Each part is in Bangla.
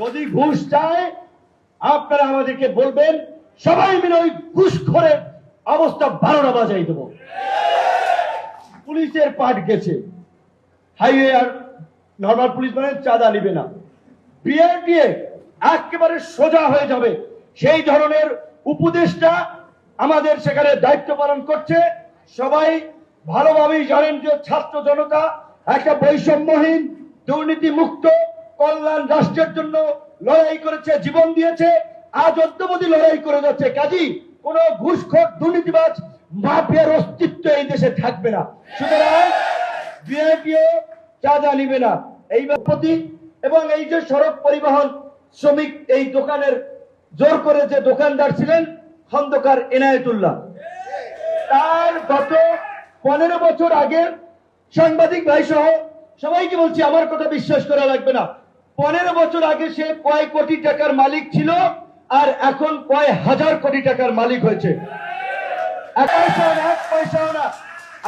যদি ঘুষ চায়, আপনারা আমাদেরকে বলবেন, সবাই মিলে ওই ঘুষখোরের অবস্থা বারোটা বাজাই দেবো। পুলিশের পাঠ গেছে। হাইওয়ে আর নর্মাল পুলিশ মানে চাঁদা নিবে না। বিআরটিএ একেবারে সোজা হয়ে যাবে। সেই ধরনের উপদেশটা আমাদের সেখানে দায়িত্ব পালন করছে। সবাই ভালোভাবেই জানেন যে ছাত্র জনতা একটা বৈষম্যহীন দুর্নীতি মুক্ত কল্যাণ রাষ্ট্রের জন্য লড়াই করেছে, জীবন দিয়েছে, আজ অদ্যবধি লড়াই করে যাচ্ছে। কাজী, কোন ঘুষখোর, দুর্নীতিবাজ, মাফিয়ার অস্তিত্ব এই দেশে থাকবে না। সুতরাং নিবে না। এই প্রতি এবং এই যে সড়ক পরিবহন শ্রমিক এই দোকানের জোর করে যে দোকানদার ছিলেন, খন্দকার এনায়েতুল্লাহ। তার গত পনেরো বছর আগে সাংবাদিক ভাই সহ সবাইকে বলছি, আমার কথা বিশ্বাস করা লাগবে না। পনেরো বছর আগে সে কয় কোটি টাকার মালিক ছিল, আর এখন কয় হাজার কোটি টাকার মালিক হয়েছে।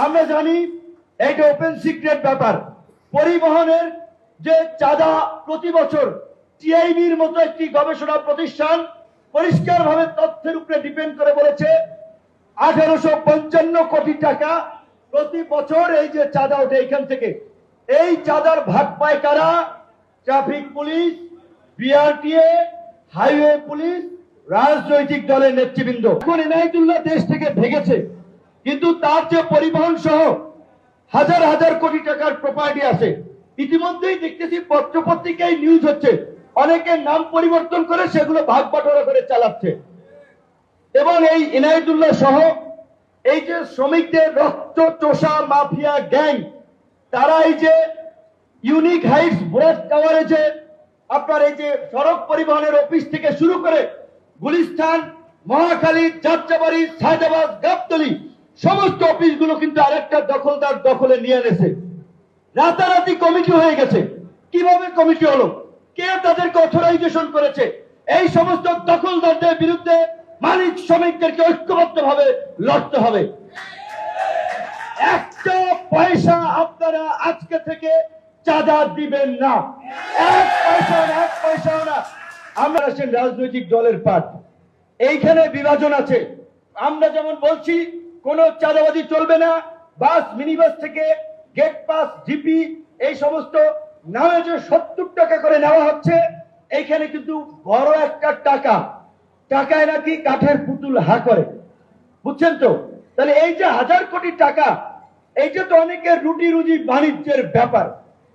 আমরা জানি এইটা ওপেন সিক্রেট ব্যাপার। পরিবহনের যে চাঁদা প্রতি বছর টিআইবির মতো একটি গবেষণা প্রতিষ্ঠান পরিষ্কারভাবে তথ্যের উপরে ডিপেন্ড করে বলেছে, আঠারোশো পঞ্চান্ন কোটি টাকা প্রতি বছর এই যে চাঁদা ওঠে এখান থেকে। এই চাঁদার ভাগ পায় কারা? Traffic police, BRTA, highway police, রাজনৈতিক দলের নেতৃবৃন্দ। এখন এনায়তুল্লাহ দেশ থেকে ভেগেছে, কিন্তু তার যে পরিবহন সহ হাজার হাজার কোটি টাকার প্রপার্টি আছে। ইতিমধ্যেই দেখতেছি পত্রপত্রিকায় নিউজ হচ্ছে, অনেকে নাম পরিবর্তন করে সেগুলো ভাগ বাটোয়ারা করে চালাচ্ছে। এবং এই ইনায়তুল্লাহ সহ এই যে শ্রমিকদের রক্ত চোষা মাফিয়া গ্যাং তারা এই যে ইউনিক হাইটস বোর্ড কাভারেজে আপনার এই যে সড়ক পরিবহনের অফিস থেকে শুরু করে গুলিস্তান, মহাখালী, যাত্রাবাড়ি, সায়দাবাদ, গাবতলি, সমস্ত অফিসগুলো কিন্তু আরেকটা দখলদার দখলে নিয়ে এনেছে। রাতারাতি কমিটি হয়ে গেছে। কীভাবে কমিটি হলো? কে তাদেরকে অথরাইজেশন করেছে? এই সমস্ত দখলদারদের বিরুদ্ধে মালিক শ্রমিকদেরকে ঐক্যবদ্ধ ভাবে লড়তে হবে। একটা পয়সা আপনারা আজকে থেকে চাঁদা দিবেন না। এক পয়সা না, এক পয়সা না। আমরা আছেন রাজনৈতিক দলের পাঠ এইখানে বিভাজন আছে। আমরা যেমন বলছি, কোন চাঁদাবাজি চলবে না। বাস, মিনিবাস থেকে গেট পাস, জিপি, এই সমস্ত নামে যে সত্তর টাকা করে নেওয়া হচ্ছে, এইখানে কিন্তু বড় একটা টাকা। টাকায় নাকি কাঠের পুতুল হা করে। বুঝছেন তো? তাহলে এই যে হাজার কোটি টাকা এইটা তো অনেকের রুটি রুজি বাণিজ্যের ব্যাপার।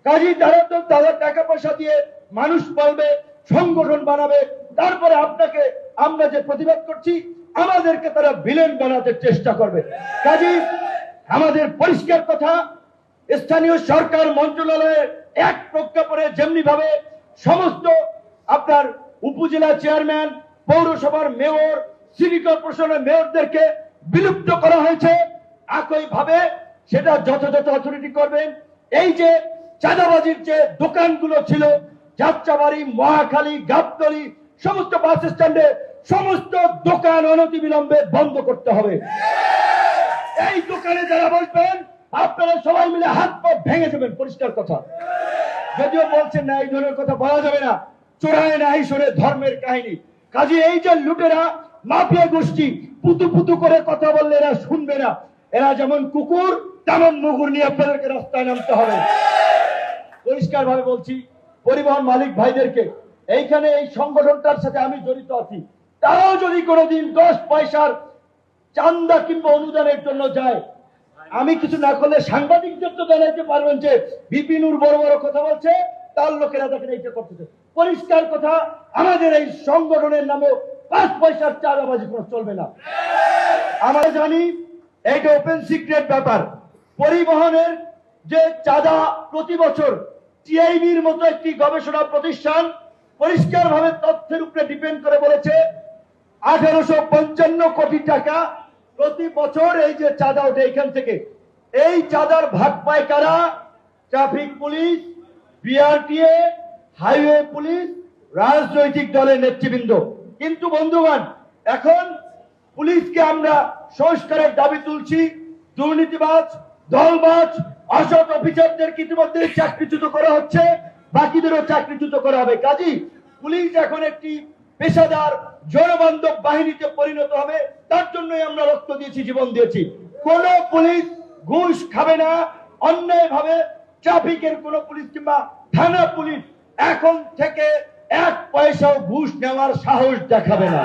কাজী তারা তো তাদের টাকা পয়সা দিয়ে মানুষ পালবে, সংগঠন বানাবে, তারপরে আপনাকে আমরা যে প্রতিবাদ করছি, আমাদেরকে তারা ভিলেন বানাতে চেষ্টা করবে। কাজী, আমাদের পরিষ্কার কথা, স্থানীয় সরকার মন্ত্রণালয়ের এক প্রজ্ঞাপনে যেমনি ভাবে সমস্ত আপনার উপজেলা চেয়ারম্যান, পৌরসভার মেয়র, সিটি কর্পোরেশনের মেয়রদেরকে বিলুপ্ত করা হয়েছে। একই ভাবে সেটা যথাযথ অথরিটি করবেন। এই যে চাঁদাবাজির যে দোকানগুলো ছিল, যাত্রাবাড়ি, মহাখালী, গাবতলি, সমস্ত বাস স্ট্যান্ডে সমস্ত দোকান অনতিবিলম্বে বন্ধ করতে হবে। এই দোকানে যারা বসবেন, আপনারা সবাই মিলে হাত পা ভেঙে দেবেন, পরিষ্কার কথা। যদিও বলছেন না, এই ধরনের কথা বলা যাবে না। চোরায় না এই শোনে ধর্মের কাহিনী। কাজে এই যে লুটেরা, মাফিয়া গোষ্ঠী, পুতু পুতু করে কথা বললে এরা শুনবে না। এরা যেমন কুকুর, তেমন মুগুর নিয়ে আপনাদেরকে রাস্তায় নামতে হবে। পরিষ্কার ভাবে বলছি, পরিবহন মালিক ভাইদেরকে, এইখানে এই সংগঠনটার সাথে আমি জড়িত আছি। তারাও যদি কোনোদিন দশ পয়সার চান্দা কিংবা অনুদানের জন্য যায়, আমি কিছু না করলে সাংবাদিকদের তো জানাইতে পারবেন যে বিপিনুর বড় বড় কথা বলছে, তার লোকেরা দেখেন এইটা করতেছে। পরিষ্কার কথা, আমাদের এই সংগঠনের নামে পাঁচ পয়সার চাঁদাবাজি কোনো চলবে না। আমরা জানি এইটা ওপেন সিক্রেট ব্যাপার। পরিবহনের যে চাঁদা প্রতি বছর টিআইবির মতো একটি গবেষণা প্রতিষ্ঠান পরিষ্কারভাবে তথ্যের উপরে ডিপেন্ড করে বলেছে, আঠারোশো পঞ্চান্ন কোটি টাকা প্রতি বছর এই যে চাঁদা ওঠে এখান থেকে। এই চাঁদার ভাগ পায় কারা? Traffic police BRTA highway police, রাজনৈতিক দলের নেতৃবৃন্দ। কিন্তু বন্ধুগণ, এখন পুলিশকে আমরা সংস্কারের দাবি তুলছি, দুর্নীতিবাজ, দলবাজ অসৎ অফিসারদের ইতিমধ্যে চাকরিচ্যুত করা হচ্ছে, বাকিদেরও চাকরিচ্যুত করা হবে। কাজী, পুলিশ এখন একটি পেশাদার জনবান্ধব বাহিনীতে পরিণত হবে, তার জন্যই আমরা রক্ত দিয়েছি, জীবন দিয়েছি। কোন পুলিশ ঘুষ খাবে না অন্যায় ভাবে ট্রাফিকের কোন পুলিশ কিংবা থানা পুলিশ এখন থেকে এক পয়সাও ঘুষ নেওয়ার সাহস দেখাবে না।